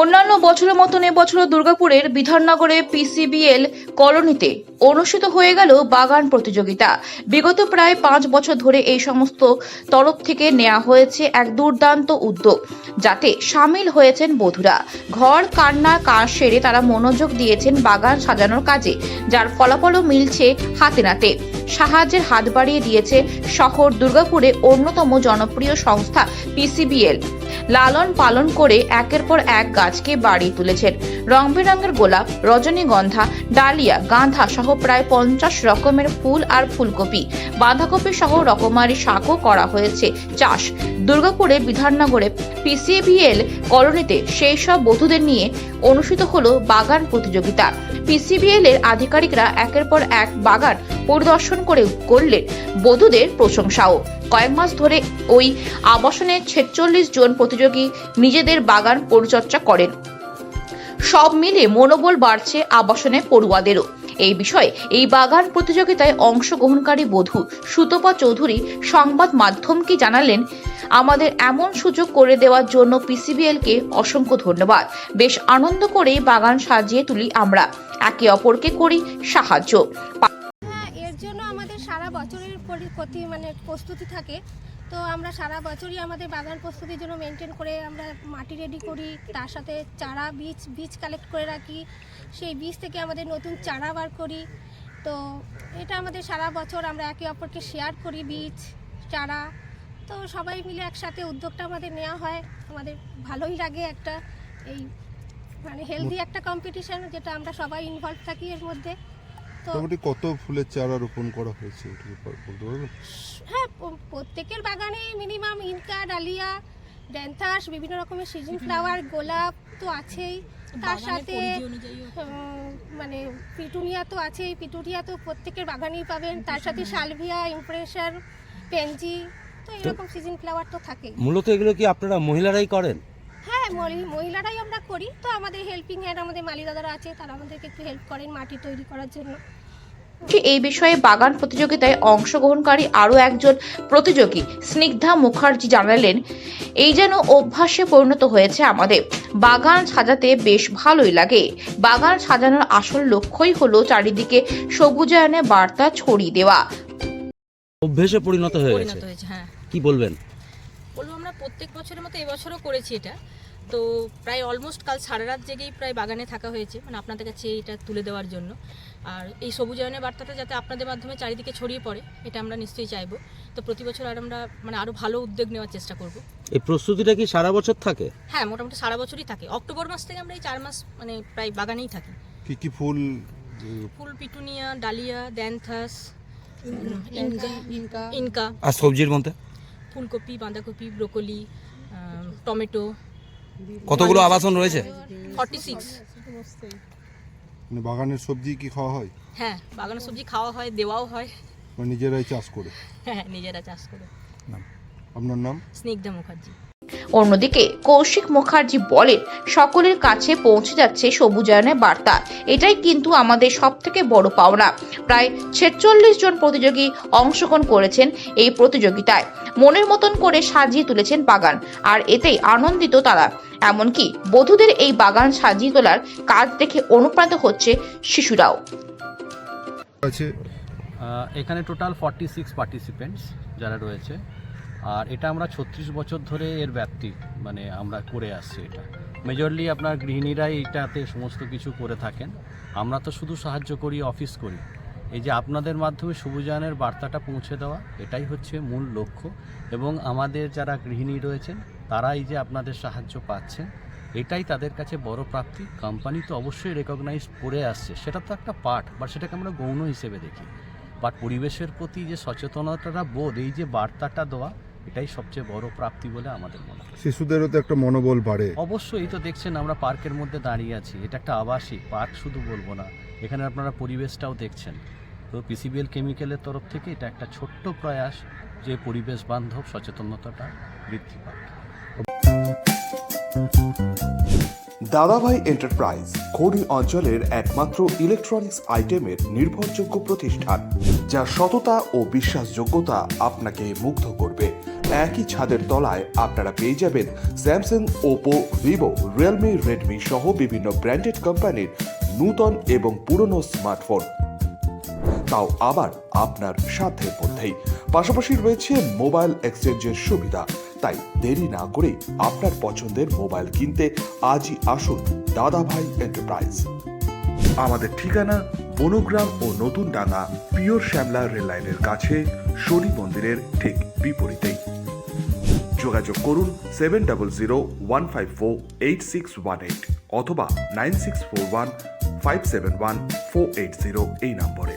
অন্যান্য বছরের মতন এবছর দুর্গাপুরের বিধাননগরে পিসিবিএল কলোনিতে অনুষ্ঠিত হয়ে গেল বাগান প্রতিযোগিতা। বিগত প্রায় পাঁচ বছর ধরে এই সমস্ত তরফ থেকে নেওয়া হয়েছে এক দুর্দান্ত উদ্যোগ, যাতে সামিল হয়েছেন বধুরা। ঘর, কান্না কাজ সেরে তারা মনোযোগ দিয়েছেন বাগান সাজানোর কাজে, যার ফলাফলও মিলছে হাতে নাতে। সাহায্যের হাত বাড়িয়ে দিয়েছে শহর দুর্গাপুরে অন্যতম জনপ্রিয় সংস্থা পিসিবিএল লালন পালন করে একের পর এক গাছকে বাড়িয়ে তুলেছেন। রং বেরঙের গোলাপ, রজনীগন্ধা, ডালিয়া, গাঁধা সহ প্রায় পঞ্চাশ রকমের ফুল আর ফুলকপি। বাঁধাকপি সহ রকমারি শাকও করা হয়েছে চাষ। দুর্গাপুরে বিধাননগরে পিসিবিএল কলোনিতে সেই সব বধূদের নিয়ে অনুষ্ঠিত হলো বাগান প্রতিযোগিতা। পিসিবিএল এর আধিকারিকরা একের পর এক বাগান পরিদর্শন করে করলেন বধূদের প্রশংসাও। কয়েক মাস ধরে ওই আবাসনে ছেচল্লিশ জন প্রতিযোগী নিজেদের বাগান পরিচর্যা করেন। সব মিলে মনোবল বাড়ছে আবাসনে পড়ুয়াদেরও। এই বিষয়ে এই বাগান প্রতিযোগিতায় অংশগ্রহণকারী বধূ সুতপা চৌধুরী সংবাদ মাধ্যমকে জানালেন, আমাদের এমন সুযোগ করে দেওয়ার জন্য পিসিবিএলকে অসংখ্য ধন্যবাদ। বেশ আনন্দ করে বাগান সাজিয়ে তুলি আমরা। একে অপরকে করি সাহায্য। হ্যাঁ আমাদের সারা বছরের পরি- প্রতি মানে প্রস্তুতি থাকে। তো আমরা সারা বছরই আমাদের বাগান প্রস্তুতির জন্য মেনটেন করে আমরা মাটি রেডি করি তার সাথে চারা বীজ বীজ কালেক্ট করে রাখি। সেই বীজ থেকে আমাদের নতুন চারা বার করি। তো এটা আমাদের সারা বছর আমরা একে অপরকে শেয়ার করি বীজ চারা। তো সবাই মিলে একসাথে উদ্যোগটা আমাদের নেওয়া হয়। আমাদের ভালোই লাগে একটা এই মানে হেলদি একটা কম্পিটিশন যেটা আমরা সবাই ইনভলভ থাকি এর মধ্যে। মোটামুটি কত ফুলের চারা রোপণ করা হয়েছে? হ্যাঁ প্রত্যেকের বাগানে মিনিমাম ইনকা ডালিয়া ড্যান্থাস বিভিন্ন রকমের সিজন ফ্লাওয়ার গোলাপ তো আছেই। তার সাথে মানে পিটুনিয়া তো আছেই। পিটুনিয়া তো প্রত্যেকের বাগানেই পাবেন। তার সাথে সালভিয়া ইমপ্রেশন পেনজি তো এরকম সিজন ফ্লাওয়ার তো থাকেই। মূলত এগুলো কি আপনারা মহিলারাই করেন? হ্যাঁ মহি- মহিলারাই আমরা করি। তো আমাদের হেল্পিং হ্যান্ড আমাদের মালি দাদারা আছে তারা আমাদেরকে একটু হেল্প করেন মাটি তৈরি করার জন্য। এই বিষয়ে বাগান প্রতিযোগিতায় অংশগ্রহণকারী আরও একজন প্রতিযোগী স্নিগ্ধা মুখার্জি জানালেন এই যেন অভ্যাসে পরিণত হয়েছে আমাদের। বাগান সাজাতে বেশ ভালোই লাগে। বাগান সাজানোর আসল লক্ষ্যই হলো চারিদিকে সবুজায়নের বার্তা ছড়িয়ে দেওয়া। অভ্যেসে হয়ে পরিণত হয়েছে হ্যাঁ। কি বলবেন? বলব আমরা প্রত্যেক বছরের মতো এবছরও করেছি এটা। তো প্রায় অলমোস্ট কাল সারা রাত জেগেই প্রায় বাগানে থাকা হয়েছে। মানে আপনাদের কাছে এটা তুলে দেওয়ার জন্য। আর এই সবুজায়নের বার্তাটা যাতে আপনাদের মাধ্যমে চারিদিকে ছড়িয়ে পড়ে এটা আমরা নিশ্চয়ই চাইব। তো প্রতি বছর আর আমরা মানে আরও ভালো উদ্যোগ নেওয়ার চেষ্টা করব। এই প্রস্তুতিটা কি সারা বছর থাকে? হ্যাঁ মোটামুটি সারা বছরই থাকে। অক্টোবর মাস থেকে আমরা এই চার মাস মানে প্রায় বাগানেই থাকি। কি কি ফুল? ফুল petunia dahlia dianthus inca inca আর সবজির মধ্যে? ফুলকপি বাঁধাকপি ব্রোকলি টমেটো কতগুলো আবাসন রয়েছে? Forty six. মানে বাগানের সবজি কি খাওয়া হয়? হ্যাঁ বাগানের সবজি খাওয়া হয় দেওয়াও হয়। মানে নিজেরাই চাষ করে? হ্যাঁ নিজেরা চাষ করে। আপনার নাম? স্নিগ্ধা মুখার্জি। অন্যদিকে কৌশিক মুখার্জি বলেন সকলের কাছে পৌঁছে যাচ্ছে সবুজায়নের বার্তা। এটাই কিন্তু আমাদের সব থেকে বড় পাওনা। প্রায় ছেচল্লিশ জন প্রতিযোগী অংশগ্রহণ করেছেন এই প্রতিযোগিতায়। মনের মতন করে সাজিয়ে তুলেছেন বাগান আর এতেই আনন্দিত তারা। এমনকি বধূদের এই বাগান সাজিয়ে তোলার কাজ দেখে অনুপ্রাণিত হচ্ছে শিশুরাও। এখানে টোটাল ফর্টি সিক্স পার্টিসিপেন্টস যারা রয়েছে। আর এটা আমরা ছত্রিশ বছর ধরে এর ব্যাপ্তি মানে আমরা করে আসছি এটা। মেজরলি আপনার গৃহিণীরাই এটাতে সমস্ত কিছু করে থাকেন। আমরা তো শুধু সাহায্য করি, অফিস করি। এই যে আপনাদের মাধ্যমে সবুজায়নের বার্তাটা পৌঁছে দেওয়া, এটাই হচ্ছে মূল লক্ষ্য। এবং আমাদের যারা গৃহিণী রয়েছেন তারা এই যে আপনাদের সাহায্য পাচ্ছেন, এটাই তাদের কাছে বড় প্রাপ্তি। কোম্পানি তো অবশ্যই রেকগনাইজ করে আসছে। সেটা তো একটা পার্ট বা সেটাকে আমরা গৌণ হিসেবে দেখি। বাট পরিবেশের প্রতি যে সচেতনতাটা বোধ, এই যে বার্তাটা দেওয়া এটাই সবচেয়ে বড় প্রাপ্তি বলে আমাদের মনে হয়। শিশুদেরও তো একটা মনোবল বাড়ে। অবশ্যই এই তো দেখছেন আমরা পার্কের মধ্যে দাঁড়িয়ে আছি। এটা একটা আবাসিক পার্ক শুধু বলব না। এখানে আপনারা পরিবেশটাও দেখছেন। তো পিসিবিএল কেমিক্যালের তরফ থেকে এটা একটা ছোট্ট প্রয়াস যে পরিবেশ বান্ধব সচেতনতাটা বৃদ্ধি পায় দাদাভাই এন্টারপ্রাইজ খনি অঞ্চলের একমাত্র ইলেকট্রনিক্স আইটেমের নির্ভরযোগ্য প্রতিষ্ঠান যা সততা ও বিশ্বাসযোগ্যতা আপনাকে মুগ্ধ করবে। একই ছাদের তলায় আপনারা পেয়ে যাবেন Samsung, Oppo, Vivo, Realme, Redmi সহ বিভিন্ন ব্র্যান্ডেড কোম্পানির নূতন এবং পুরনো স্মার্টফোন। তাও আবার আপনার সাধ্যের মধ্যেই। পাশাপাশি রয়েছে মোবাইল এক্সচেঞ্জের সুবিধা। তাই দেরি না করে আপনার পছন্দের মোবাইল কিনতে আজই আসুন দাদাভাই এন্টারপ্রাইজ। আমাদের ঠিকানা বনগ্রাম ও নতুন ডাঙ্গা পিওর শ্যামলা রেললাইনের কাছে, শনি মন্দিরের ঠিক বিপরীতেই। যোগাযোগ করুন seven double zero one five four eight six one eight অথবা nine six four one five seven one four eight zero এই নম্বরে।